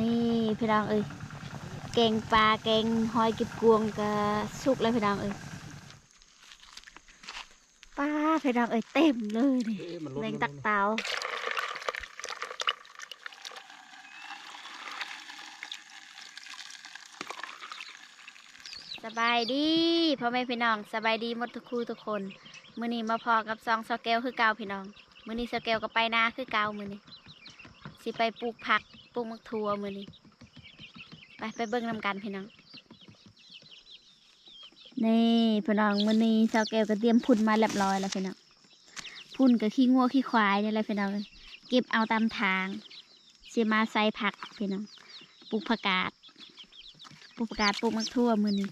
นี่พี่น้องเอ้ยแกงปลาแกงหอยกิบกวงก็สุกแล้วพี่น้องเอ้ยปลาพี่น้องเอ้ยเต็มเลยนี่เอ๊ะมันลดแมงลงตักเตาสบายดีพ่อแม่พี่น้องสบายดีหมดทุกคู่ทุกคนมื้อนี้มาพอกับซองสแกลคือเก่าพี่น้องมื้อนี้สแกลก็ไปนาคือเก่ามื้อนี้สิไปปลูกผัก ปลูกมักทั่วมื้อนี้ไปไปเบิ่งนำกันพี่น้องนี่พี่น้องมื้อนี้สแกลก็เตรียมพุ่นมาเรียบร้อยแล้วพี่น้องพุ่นกับขี้งัวขี้ควายนี่แหละพี่น้องเก็บเอาตามทางเสียมาใส่ผักพี่น้องปลูกผักกาดปลูกผักกาดปลูกมักทั่วมือนี้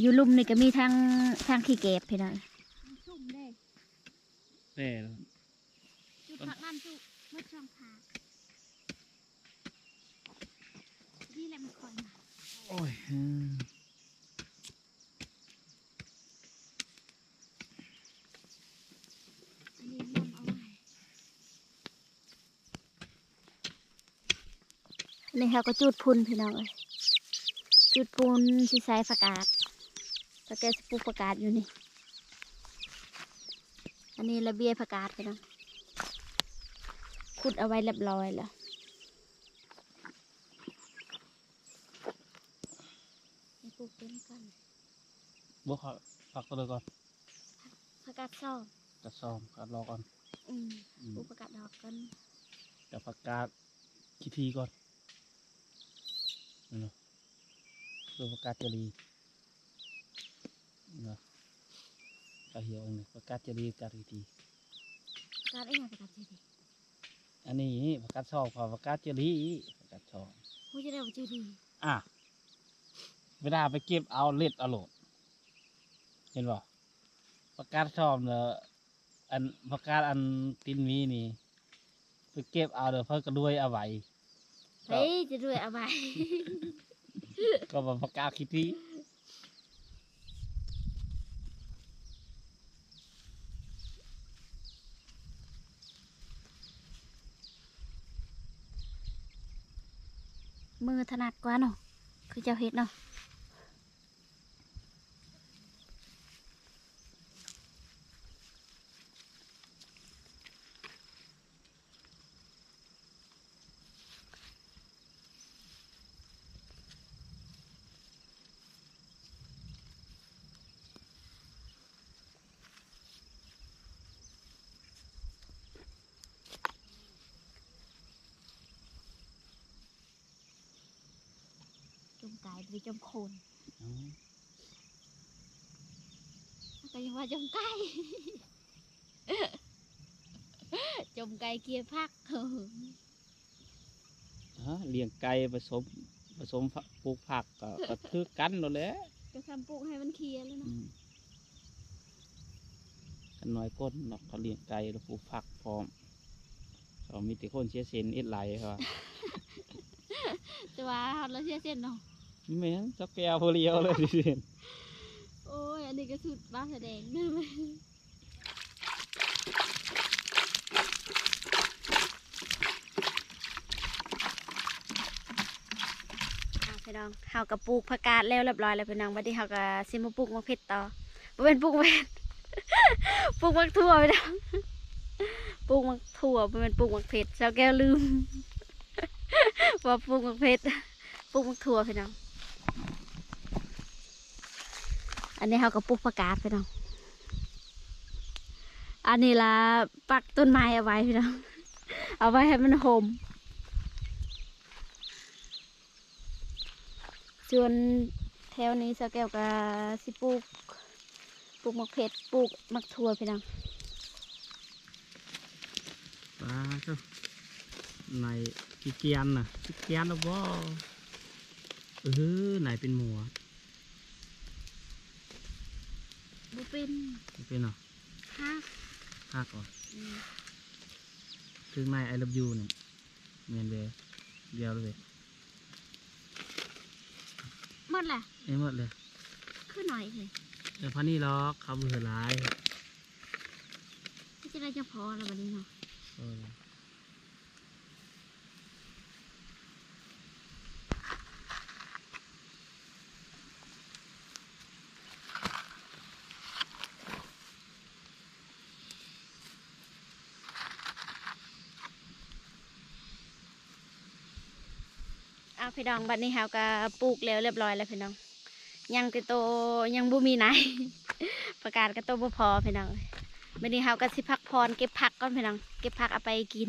อยู่ลุ่มนี่ก็มีทั้งทั้งขี้เก็บพี่น้องซุ่มเด้แน่จุดผักนั่นจุดมืดช่องผักนี่แหละมันคอยมา โอ้ยนนี้นำเอาไว้นี่เขาก็จุดพุ่นพี่น้องเอ้ยจุดพุ่นที่ใส่ผักกาดตะแกสิปลูกผักาดอยู่นี่ อันนี้ระเบียผักกาดพี่น้องขุดเอาไว้เรียบร้อยแล้วให้ป ลูกเป็นกันบอกเขาพักตัวเลยก่อนผักกาดซ่อมกระซอมกัดรอก่อนอืมอืมปลูกผักกาดดอกกันจะพักกาดขี้ทีก่อนนี่เนาะดูพักกาดเจรีนี่เนาะกระเหี่ยวเองเนี่ยพักกาดเจรีกาดขี้ทีผักกาดไอ้ยังผักกาดเจดีอันนี้พักกาดชอบกับพักกาดเจรีพักกาดชอบผู้จะได้ว่าเจดีอะ เวลาไปเก็บเอาเล็ดเอาโหลด เห็นป่ะประกาศชอบเนอะอันประกาศอันตินมีนี่ ไปเก็บเอาเดี๋ยวเพิ่นก็ด้วยเอาไว้เฮ้ยจะด้วยเอาไว้ก็มาประกาศคิดที่มือถนัดกว่าเนาะคือเจ้าเฮ็ดเนาะ จมไก่ไปจมโคนก็ยังว่าจมไก่จมไก่เกียร์พักฮะเลี้ยงไก่ผสมผสมผักปลูกผักก็ก็คือกันนั่นแหละก็ทำปลูกให้มันเคลียร์แล้วอืเนาะมกันน้อยก้นเนาะเขาเลี้ยงไก่แล้วปลูกผักพร้อมเขามีแต่คนเสียเซนเอ็ดไหลครับแต่ว่าเราเชื่อเส้นเนาะ แม่นจักแก้วผู้เลียวเลยสิเซนโอ้ย อันนี้ก็สุดบ้าแสดงอะพี่น้องเฮากับปลูกผักกาดแล้วเรียบร้อยแล้วพี่น้องบัดนี้เฮาก็สิมาปลูกมะเพ็ดต่อบ่เป็นปลูกมะเพ็ดปลูกมักถั่วพี่น้องปลูกมักถั่วบ่เป็นปลูกมักเพ็ดเจ้าแก้วลืมว่าปลูกมักเพ็ดปลูกมักถั่วพี่น้อง อันนี้เฮาก็ปลูกผักกาดพี่น้อง อันนี้ละปักต้นไม้เอาไว้พี่น้อง เอาไว้ให้มันห่มส่วนแถวนี้สแก้วก็สิปลูก ปลูกมะเพ็ดปลูกมักทั่วพี่น้องปลาเจ้าในกีเกียนน่ะกีเกียนแล้วบ่เออไหนเป็นหมูอะ บุเป็นไม่เป็นเหรอฮักภาคก่อนอืมถึงในไอ o v e ยูเนี่ยเมียนเดเดียวเลยหมดแหละไอ้หมดเลยขึ้นหน่อยเลยแต่พันนี่ล็อกเขาเบื่อร้าย ที่จะได้จะพอแล้วบัดนี้เนาะ เออ เอาพี่น้องบัดนี้เฮาก็ปลูกแล้วเรียบร้อยแล้วพี่น้อง ยังติโตยังบ่มีไหน ประกาศก็โตบ่พอพี่น้องบัดนี้เฮาก็สิพักพรเก็บผักก่อนพี่น้อง เก็บผักเอาไปกิน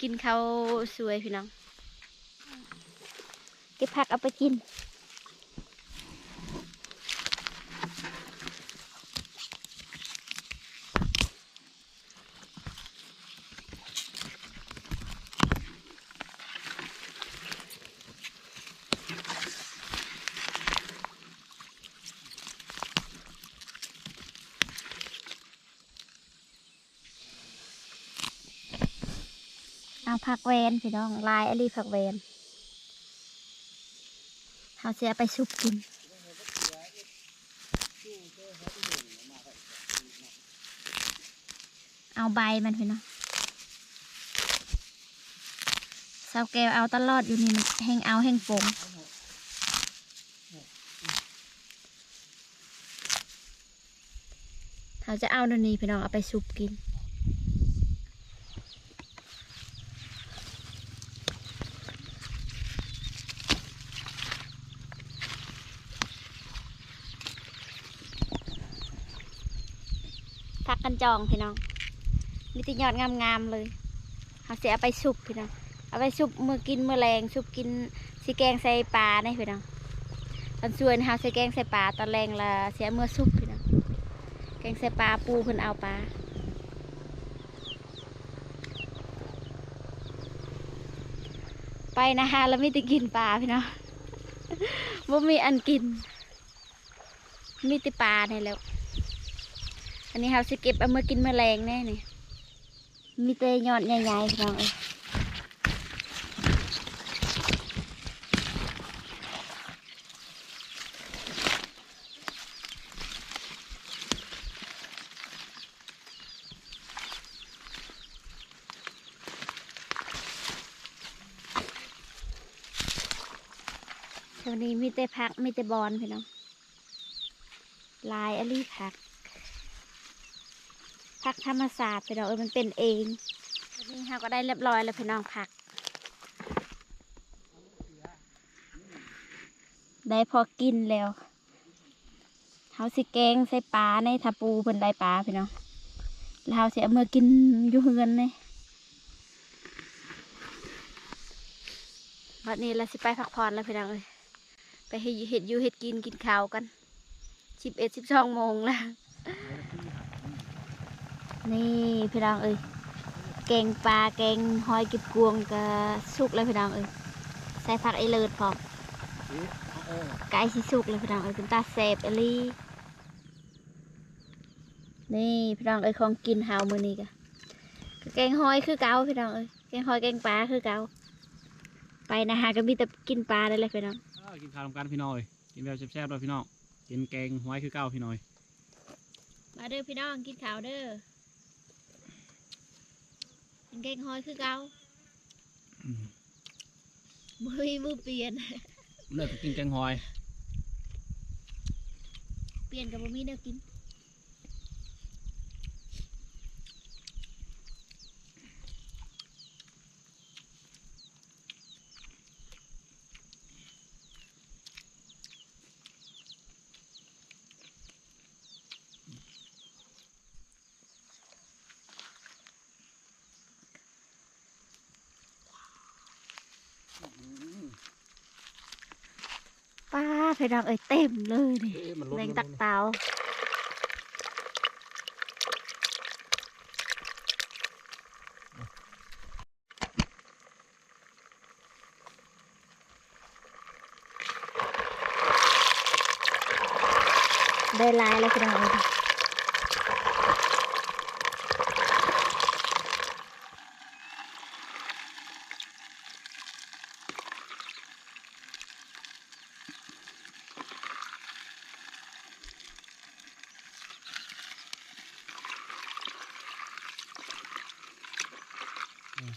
กินข้าวสวยพี่น้อง เก็บผักเอาไปกิน ผักแวนพี่น้องลายอลีผักแวนเขาเสียไปซุปกินเอาใบมันพี่น้องเสาแก้วเอาตลอดอยู่นี่มันแห้งเอาแห้งโป่งเขาจะเอาเดี๋ยวนี้พี่น้องเอาไปซุปกิน จองพี่น้องมีแต่ยอดงามๆเลยเอาเสียไปซุปพี่น้องเอาไปซุปมือกินมือแรงซุปกินสีแกงใส่ปลาเนี่ยพี่น้องตอนส่วนหาใส่แกงใส่ปลาตอนแรงละเสียมือซุปพี่น้องแกงใส่ปลาปูเพิ่นเอาปลาไปนะคะแล้วไม่ได้กินปลาพี่น้องบ่มีอันกินมีแต่ปลาเนี่ยแล้ว อันนี้เราสิเก็บเอามากินแมลงแน่นี่มีแต่ยอดใหญ่ๆพี่น้องเอ้ยวันนี้มีแต่ผักมีแต่บอนพี่น้องลายอลี่ผัก ผักธรรมศาสตร์พี่น้องเออมันเป็นเองนนี้เราก็ได้เรียบร้อยแล้วพี่น้องผัก ได้พอกินแล้วเขาสิแกงใส่ปลาในทาปูเพิ่นได้ปลาพี่น้องแล้วเราสิเอามื่อกินอยู่เฮือนเลยวันนี้เราสิไปพักผ่อนแล้วพี่น้องเอ้ยไปให้เห็ดยูเห็ดกินกินข้าวกันสิบเอ็ดสิบสองโมงแล้ว นี่พี่น้องเอ้ยแกงปลาแกงหอยเก็บกวงกับสุกเลยพี่น้องเอ้ยใส่ผักไอเลิศพร้อมไก่สิสุกเลยพี่น้องเอ้ยเป็นตาแสบเอหลีนี่พี่น้องเอ้ยของกินเฮามื้อนี้กะก็แกงหอยคือเก่าพี่น้องเอ้ยแกงหอยแกงปลาคือเก่าไปนะฮะก็มีแต่กินปลาได้เลยพี่น้องอ้าวกินข้าวทำกันพี่น้อยกินแบบแซ่บๆเลยพี่น้องกินแกงหอยคือเก้าพี่น้อยมาเด้อพี่น้องกินข้าวเด้อกิน แกงหอยคือเก่าอืมมือมือเปลี่ยน เลิกกินแกงหอย เปลี่ยนกับบะมี่เด้อกิน ป้าพี่น้องเอ้ยเต็มเลยนี่มันแรงตักเตาได้หลายแล้วพี่น้องเอ้ย Mm.